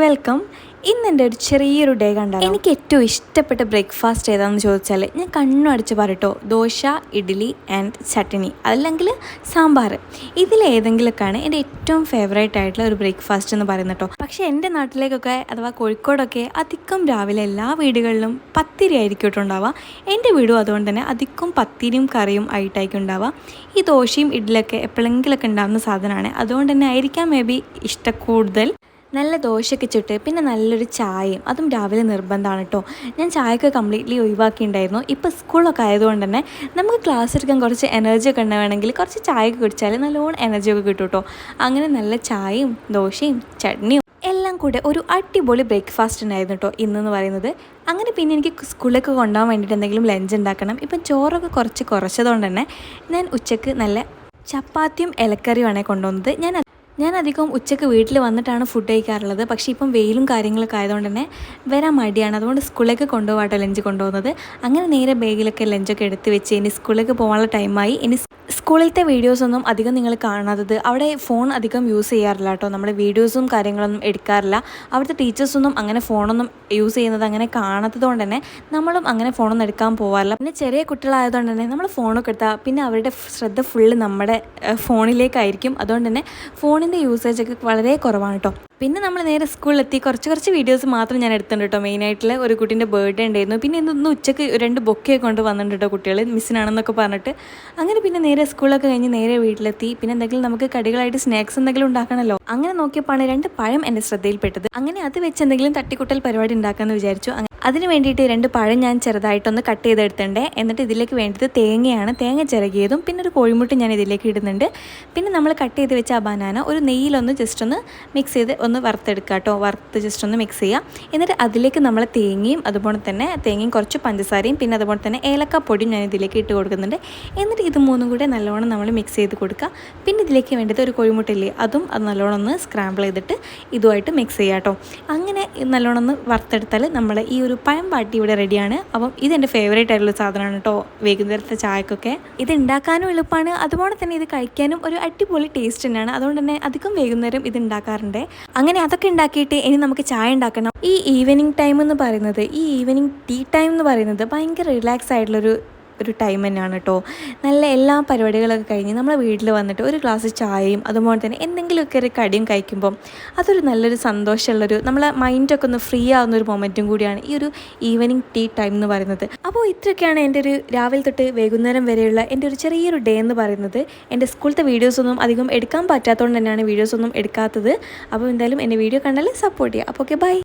Welcome ഇന്ന് എന്റെ ഒരു ചെറിയൊരു ഡേ കണ്ടാൽ എനിക്ക് ഏറ്റവും ഇഷ്ടപ്പെട്ട ബ്രേക്ക്ഫാസ്റ്റ് ഏതാണെന്ന് ചോദിച്ചാൽ ഞാൻ കണ്ണു അടിച്ച് പറട്ടോ ദോശ ഇഡ്ഡലി ആൻഡ് ചട്ടിണി അല്ലെങ്കിൽ സാമ്പാർ. ഇതിലേതെങ്കിലുമൊക്കെയാണ് എന്റെ ഏറ്റവും ഫേവറേറ്റ് ആയിട്ടുള്ള ഒരു ബ്രേക്ക്ഫാസ്റ്റ് എന്ന് പറയുന്നത് കേട്ടോ പക്ഷേ എന്റെ നാട്ടിലേക്കൊക്കെ അഥവാ കോഴിക്കോടൊക്കെ അധികം രാവിലെ എല്ലാ വീടുകളിലും പത്തിരി ആയിരിക്കും ഉണ്ടാവുക. എന്റെ വീടും അതുകൊണ്ട് തന്നെ അധികം പത്തിരിയും കറിയും ആയിട്ടായിരിക്കും ഉണ്ടാവുക. ഈ ദോശയും ഇഡ്ഡലിയൊക്കെ എപ്പോഴെങ്കിലൊക്കെ ഉണ്ടാകുന്ന സാധനമാണ്. അതുകൊണ്ട് തന്നെ ആയിരിക്കാം മേ ബി ഇഷ്ടം കൂടുതൽ. നല്ല ദോശയൊക്കെ ചുട്ട് പിന്നെ നല്ലൊരു ചായയും അതും രാവിലെ നിർബന്ധമാണ് കേട്ടോ. ഞാൻ ചായയൊക്കെ കംപ്ലീറ്റ്ലി ഒഴിവാക്കിയിട്ടുണ്ടായിരുന്നു. ഇപ്പോൾ സ്കൂളൊക്കെ ആയതുകൊണ്ട് തന്നെ നമുക്ക് ക്ലാസ് എടുക്കാൻ കുറച്ച് എനർജി ഒക്കെ ഉണ്ടാവണമെങ്കിൽ കുറച്ച് ചായയൊക്കെ കുടിച്ചാൽ നല്ലോണം എനർജി ഒക്കെ കിട്ടും കേട്ടോ. അങ്ങനെ നല്ല ചായയും ദോശയും ചട്നിയും എല്ലാം കൂടെ ഒരു അടിപൊളി ബ്രേക്ക്ഫാസ്റ്റ് ഉണ്ടായിരുന്നു കേട്ടോ ഇന്നെന്ന് പറയുന്നത്. അങ്ങനെ പിന്നെ എനിക്ക് സ്കൂളിലേക്ക് കൊണ്ടുപോകാൻ വേണ്ടിയിട്ട് എന്തെങ്കിലും ലഞ്ച് ഉണ്ടാക്കണം. ഇപ്പം ചോറൊക്കെ കുറച്ച് കുറച്ചതുകൊണ്ട് തന്നെ ഞാൻ ഉച്ചയ്ക്ക് നല്ല ചപ്പാത്തിയും ഇലക്കറിയുമാണ് കൊണ്ടുവന്നത്. ഞാൻ ഞാൻ അധികം ഉച്ചയ്ക്ക് വീട്ടിൽ വന്നിട്ടാണ് ഫുഡ് കഴിക്കാറുള്ളത്. പക്ഷേ ഇപ്പം വെയിലും കാര്യങ്ങളൊക്കെ ആയതുകൊണ്ട് തന്നെ വരാൻ മടിയാണ്. അതുകൊണ്ട് സ്കൂളിലേക്ക് കൊണ്ടുപോകാട്ടോ ലഞ്ച് കൊണ്ടുപോകുന്നത്. അങ്ങനെ നേരെ ബാഗിലൊക്കെ ലഞ്ചൊക്കെ എടുത്ത് വെച്ച് ഇനി സ്കൂളിലേക്ക് പോകാനുള്ള ടൈമായി. ഇനി സ്കൂളിലത്തെ വീഡിയോസൊന്നും അധികം നിങ്ങൾ കാണാത്തത് അവിടെ ഫോൺ അധികം യൂസ് ചെയ്യാറില്ല കേട്ടോ. നമ്മൾ വീഡിയോസും കാര്യങ്ങളൊന്നും എടുക്കാറില്ല. അവിടുത്തെ ടീച്ചേഴ്സൊന്നും അങ്ങനെ ഫോണൊന്നും യൂസ് ചെയ്യുന്നത് അങ്ങനെ കാണാത്തത് കൊണ്ട് തന്നെ നമ്മളും അങ്ങനെ ഫോണൊന്നും എടുക്കാൻ പോകാറില്ല പിന്നെ ചെറിയ കുട്ടികളായതുകൊണ്ട് തന്നെ നമ്മൾ ഫോണൊക്കെ എടുത്താൽ പിന്നെ അവരുടെ ശ്രദ്ധ ഫുള്ള് നമ്മുടെ ഫോണിലേക്കായിരിക്കും അതുകൊണ്ട് തന്നെ ഫോണിന്റെ യൂസേജ് ഒക്കെ വളരെ കുറവാണ് കേട്ടോ പിന്നെ നമ്മൾ നേരെ സ്കൂളിലെത്തി കുറച്ച് കുറച്ച് വീഡിയോസ് മാത്രം ഞാൻ എടുത്തിട്ടുണ്ട് കേട്ടോ മെയിനായിട്ടുള്ള ഒരു കുട്ടീന്റെ ബർത്ത്ഡേ ഉണ്ടായിരുന്നു. പിന്നെ ഇന്ന് ഉച്ചയ്ക്ക് രണ്ട് ബൊക്കെ കൊണ്ട് വന്നിട്ടുണ്ട് കേട്ടോ കുട്ടികൾ മിസ്സിനാണെന്നൊക്കെ പറഞ്ഞിട്ട്. അങ്ങനെ പിന്നെ നേരെ സ്കൂളൊക്കെ കഴിഞ്ഞ് നേരെ വീട്ടിലെത്തി. പിന്നെ എന്തെങ്കിലും നമുക്ക് കടികളായിട്ട് സ്നാക്സ് എന്തെങ്കിലും ഉണ്ടാക്കണമല്ലോ അങ്ങനെ നോക്കിയപ്പോഴാണ് രണ്ട് പഴം എന്റെ ശ്രദ്ധയിൽപ്പെട്ടത്. അങ്ങനെ അത് വെച്ച് എന്തെങ്കിലും തട്ടിക്കുട്ടൽ പരിപാടി ഉണ്ടാക്കാമെന്ന് വിചാരിച്ചു. അതിന് വേണ്ടിയിട്ട് രണ്ട് പഴം ഞാൻ ചെറുതായിട്ടൊന്ന് കട്ട് ചെയ്തെടുത്തിട്ടുണ്ട്. എന്നിട്ട് ഇതിലേക്ക് വേണ്ടത് തേങ്ങയാണ്. തേങ്ങ ചിരകിയതും പിന്നെ ഒരു കോഴിമുട്ട് ഞാൻ ഇതിലേക്ക് ഇടുന്നുണ്ട്. പിന്നെ നമ്മൾ കട്ട് ചെയ്ത് വെച്ച ആ ബനാന ഒരു നെയ്യിലൊന്ന് ജസ്റ്റ് ഒന്ന് മിക്സ് ചെയ്ത് ഒന്ന് വറുത്തെടുക്കുക കേട്ടോ. വറുത്ത് ജസ്റ്റ് ഒന്ന് മിക്സ് ചെയ്യുക. എന്നിട്ട് അതിലേക്ക് നമ്മൾ തേങ്ങയും അതുപോലെ തന്നെ തേങ്ങയും കുറച്ച് പഞ്ചസാരയും പിന്നെ അതുപോലെ തന്നെ ഏലക്കാപ്പൊടിയും ഞാൻ ഇതിലേക്ക് ഇട്ട് കൊടുക്കുന്നുണ്ട്. എന്നിട്ട് ഇത് മൂന്നും കൂടെ നല്ലോണം നമ്മൾ മിക്സ് ചെയ്ത് കൊടുക്കുക. പിന്നെ ഇതിലേക്ക് വേണ്ടത് ഒരു കോഴിമുട്ടില്ലേ അതും അത് നല്ലോണം ഒന്ന് സ്ക്രാമ്പിൾ ചെയ്തിട്ട് ഇതുമായിട്ട് മിക്സ് ചെയ്യാം കേട്ടോ. അങ്ങനെ നല്ലോണം ഒന്ന് വറുത്തെടുത്താൽ നമ്മൾ ഈ ഒരു പഴം പാട്ടി ഇവിടെ റെഡിയാണ് അപ്പം ഇതെന്റെ ഫേവറേറ്റ് ആയിട്ടുള്ള സാധനമാണ് കേട്ടോ വൈകുന്നേരത്തെ ചായക്കൊക്കെ. ഇത് ഉണ്ടാക്കാനും എളുപ്പമാണ് അതുപോലെ തന്നെ ഇത് കഴിക്കാനും ഒരു അടിപൊളി ടേസ്റ്റ് തന്നെയാണ്. അതുകൊണ്ട് തന്നെ അധികം വൈകുന്നേരം ഇത് ഉണ്ടാക്കാറുണ്ട് അങ്ങനെ അതൊക്കെ ഉണ്ടാക്കിയിട്ട് ഇനി നമുക്ക് ചായ ഉണ്ടാക്കണം ഈ ഈവനിങ് ടൈം എന്ന് പറയുന്നത് ഈ ഈവനിങ് ടീ ടൈം എന്ന് പറയുന്നത് ഭയങ്കര റിലാക്സ് ആയിട്ടുള്ളൊരു ഒരു ടൈം തന്നെയാണ് കേട്ടോ നല്ല എല്ലാ പരിപാടികളൊക്കെ കഴിഞ്ഞ് നമ്മളെ വീട്ടിൽ വന്നിട്ട് ഒരു ഗ്ലാസ് ചായയും അതുപോലെ തന്നെ എന്തെങ്കിലുമൊക്കെ ഒരു കടിയും കഴിക്കുമ്പം അതൊരു നല്ലൊരു സന്തോഷമുള്ളൊരു നമ്മളെ മൈൻഡൊക്കെ ഒന്ന് ഫ്രീ ആവുന്ന ഒരു മൊമെന്റും കൂടിയാണ് ഈ ഒരു ഈവനിങ് ടീ ടൈം എന്ന് പറയുന്നത്. അപ്പോൾ ഇത്രയൊക്കെയാണ് എന്റെ ഒരു രാവിലെ തൊട്ട് വൈകുന്നേരം വരെയുള്ള എന്റെ ഒരു ചെറിയൊരു ഡേ എന്ന് പറയുന്നത്. എന്റെ സ്കൂളത്തെ വീഡിയോസൊന്നും അധികം എടുക്കാൻ പറ്റാത്തതുകൊണ്ട് തന്നെയാണ് വീഡിയോസൊന്നും എടുക്കാത്തത്. അപ്പോൾ എന്തായാലും എന്റെ വീഡിയോ കണ്ടാൽ സപ്പോർട്ട് ചെയ്യുക അപ്പോൾ ഓക്കെ ബൈ